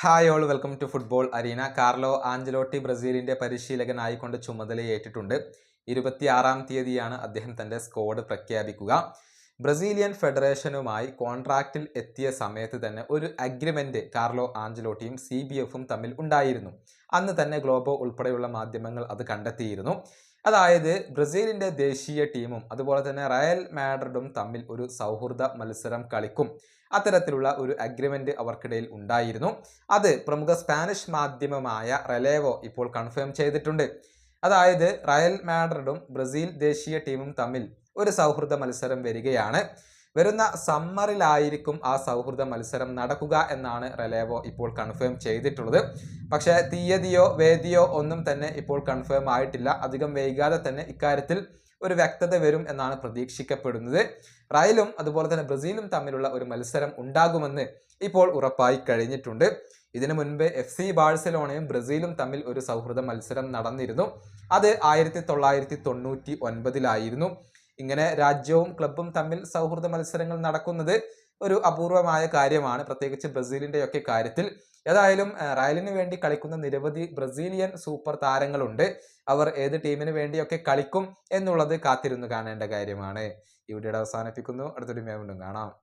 Hi all welcome to football arena. Carlo Ancelotti ബ്രസീലിന്റെ പരിശീലകനായിക്കൊണ്ട് ചുമതലയേറ്റിട്ടുണ്ട്. ഇരുപത്തിയാറാം തീയതിയാണ് അദ്ദേഹം തന്റെ സ്ക്വാഡ് പ്രഖ്യാപിക്കുക. ബ്രസീലിയൻ ഫെഡറേഷനുമായി കോൺട്രാക്റ്റിൽ എത്തിയ സമയത്ത് തന്നെ ഒരു അഗ്രിമെന്റ് കാർലോ ആഞ്ചലോട്ടിയും സി ബി എഫും തമ്മിൽ ഉണ്ടായിരുന്നു. അന്ന് തന്നെ ഗ്ലോബോ ഉൾപ്പെടെയുള്ള മാധ്യമങ്ങൾ അത് കണ്ടെത്തിയിരുന്നു. അതായത് ബ്രസീലിന്റെ ദേശീയ ടീമും അതുപോലെ തന്നെ റയൽ മാഡ്രിഡും തമ്മിൽ ഒരു സൗഹൃദ മത്സരം കളിക്കും. അത്തരത്തിലുള്ള ഒരു അഗ്രിമെന്റ് അവർക്കിടയിൽ ഉണ്ടായിരുന്നു. അത് പ്രമുഖ സ്പാനിഷ് മാധ്യമമായ റെലേവോ ഇപ്പോൾ കൺഫേം ചെയ്തിട്ടുണ്ട്. അതായത് റയൽ മാഡ്രിഡും ബ്രസീൽ ദേശീയ ടീമും തമ്മിൽ ഒരു സൗഹൃദ മത്സരം വരികയാണ്. വരുന്ന സമ്മറിലായിരിക്കും ആ സൗഹൃദ മത്സരം നടക്കുക എന്നാണ് റെലേവോ ഇപ്പോൾ കൺഫേം ചെയ്തിട്ടുള്ളത്. പക്ഷേ തീയതിയോ വേദിയോ ഒന്നും തന്നെ ഇപ്പോൾ കൺഫേം ആയിട്ടില്ല. അധികം വൈകാതെ തന്നെ ഇക്കാര്യത്തിൽ ഒരു വ്യക്തത വരും എന്നാണ് പ്രതീക്ഷിക്കപ്പെടുന്നത്. റയലും അതുപോലെ തന്നെ ബ്രസീലും തമ്മിലുള്ള ഒരു മത്സരം ഉണ്ടാകുമെന്ന് ഇപ്പോൾ ഉറപ്പായി കഴിഞ്ഞിട്ടുണ്ട്. ഇതിനു മുൻപ് എഫ് സി ബാഴ്സലോണയും ബ്രസീലും തമ്മിൽ ഒരു സൗഹൃദ മത്സരം നടന്നിരുന്നു. അത് ആയിരത്തി തൊള്ളായിരത്തി തൊണ്ണൂറ്റി ഒൻപതിലായിരുന്നു ഇങ്ങനെ രാജ്യവും ക്ലബും തമ്മിൽ സൗഹൃദ മത്സരങ്ങൾ നടക്കുന്നത് ഒരു അപൂർവമായ കാര്യമാണ്. പ്രത്യേകിച്ച് ബ്രസീലിന്റെയൊക്കെ കാര്യത്തിൽ. ഏതായാലും റയലിന് വേണ്ടി കളിക്കുന്ന നിരവധി ബ്രസീലിയൻ സൂപ്പർ താരങ്ങളുണ്ട്. അവർ ഏത് ടീമിന് വേണ്ടിയൊക്കെ കളിക്കും എന്നുള്ളത് കാത്തിരുന്ന് കാണേണ്ട കാര്യമാണ്. ഇവിടെ അവസാനിപ്പിക്കുന്നു. അടുത്തൊരു വീണ്ടും കാണാം.